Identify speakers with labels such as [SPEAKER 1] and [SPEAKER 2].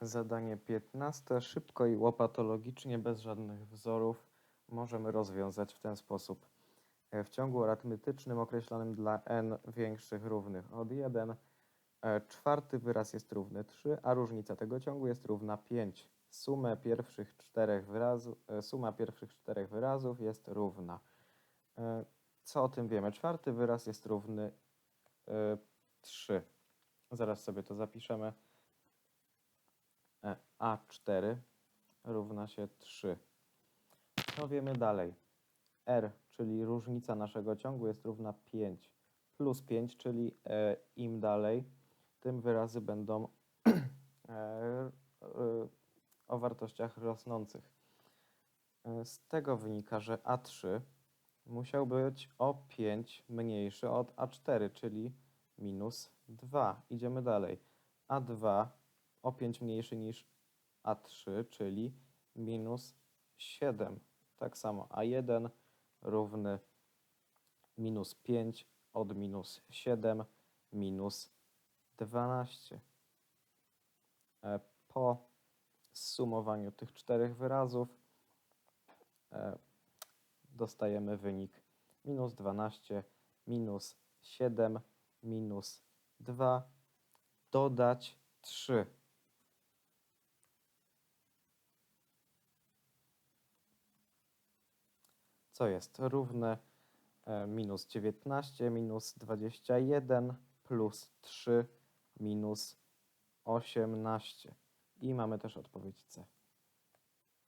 [SPEAKER 1] Zadanie 15. Szybko i łopatologicznie, bez żadnych wzorów, możemy rozwiązać w ten sposób. E, W ciągu arytmetycznym określonym dla n większych równych od 1, e, czwarty wyraz jest równy 3, a różnica tego ciągu jest równa 5. Sumę pierwszych czterech wyrazów, suma pierwszych czterech wyrazów jest równa. E, Co o tym wiemy? Czwarty wyraz jest równy e, 3. Zaraz sobie to zapiszemy. E, A4 równa się 3. Co wiemy dalej? R, czyli różnica naszego ciągu jest równa 5 plus 5, czyli e, im dalej, tym wyrazy będą e, o wartościach rosnących. Z tego wynika, że A3 musiał być o 5 mniejszy od A4, czyli minus 2. Idziemy dalej. A2 o 5 mniejszy niż A3, czyli minus 7. Tak samo A1 równy minus 5 od minus 7 minus 12. E, Po zsumowaniu tych czterech wyrazów e, dostajemy wynik minus 12 minus 7 minus 2 dodać 3. Co jest równe e, minus 19 minus 21 plus 3 minus 18. I mamy też odpowiedź C.